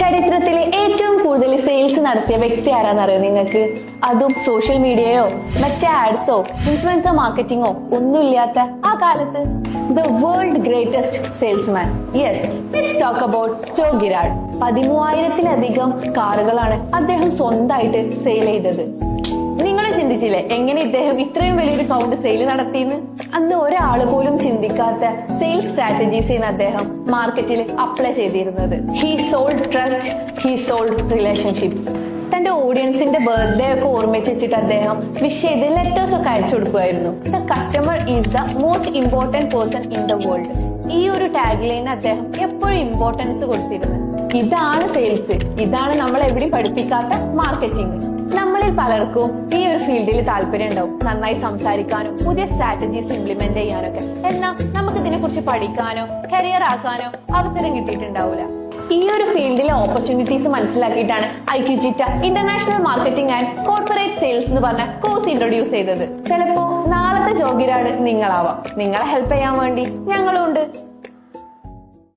ചരിത്രത്തിലെ ഏറ്റവും കൂടുതൽ സെയിൽസ് നടത്തിയ വ്യക്തി ആരാന്നറിയോ നിങ്ങൾക്ക്? അതും സോഷ്യൽ മീഡിയയോ മറ്റേ ആഡ്സോ ഇൻഫ്ലുവൻസർ മാർക്കറ്റിംഗോ ഒന്നുമില്ലാത്ത ആ കാലത്ത്. The world greatest salesman yes talk about Joe Girard പതിമൂവായിരത്തിലധികം കാറുകളാണ് അദ്ദേഹം സ്വന്തമായിട്ട് സെയിൽ ചെയ്തത്. നിങ്ങൾ ചിന്തിച്ചില്ലേ എങ്ങനെ ഇദ്ദേഹം ഇത്രയും വലിയൊരു കൗണ്ട് സെയിൽ നടത്തിയെന്ന്? അന്ന് ഒരാൾ പോലും ചിന്തിക്കാത്ത സെയിൽസ് സ്ട്രാറ്റജീസ് ആണ് അദ്ദേഹം മാർക്കറ്റിൽ അപ്ലൈ ചെയ്തിരുന്നത്. He sold trust he sold relationship തന്റെ ഓഡിയൻസിന്റെ ബർത്ത്ഡേ ഒക്കെ ഓർമ്മിച്ച് വെച്ചിട്ട് അദ്ദേഹം വിഷ് ചെയ്ത് ലെറ്റേഴ്സ് ഒക്കെ അയച്ചു കൊടുക്കുമായിരുന്നു. The customer is the most important person in the world ഈ ഒരു ടാഗ് ലൈൻ അദ്ദേഹം എപ്പോഴും ഇമ്പോർട്ടൻസ് കൊടുത്തിരുന്നത്. ഇതാണ് സെയിൽസ് ഇതാണ് നമ്മൾ എവിടെയും പഠിപ്പിക്കാത്ത മാർക്കറ്റിംഗ് നമ്മളിൽ പലർക്കും ഈ ഒരു ഫീൽഡിൽ താല്പര്യം ഉണ്ടാവും. നന്നായി സംസാരിക്കാനും പുതിയ സ്ട്രാറ്റജീസ് ഇംപ്ലിമെന്റ് ചെയ്യാനൊക്കെ. എന്നാൽ നമുക്ക് ഇതിനെ കുറിച്ച് പഠിക്കാനോ കരിയർ ആക്കാനോ അവസരം കിട്ടിയിട്ടുണ്ടാവില്ല ഈ ഒരു ഫീൽഡിലെ ഓപ്പർച്യൂണിറ്റീസ് മനസ്സിലാക്കിയിട്ടാണ് I Q Chitta international marketing and corporate sales എന്ന് പറഞ്ഞ കോഴ്സ് ഇൻട്രൊഡ്യൂസ് ചെയ്തത്. ചിലപ്പോ നാളത്തെ ജോഗിരാട് നിങ്ങളാവാം. നിങ്ങളെ ഹെൽപ്പ് ചെയ്യാൻ വേണ്ടി ഞങ്ങളും ഉണ്ട്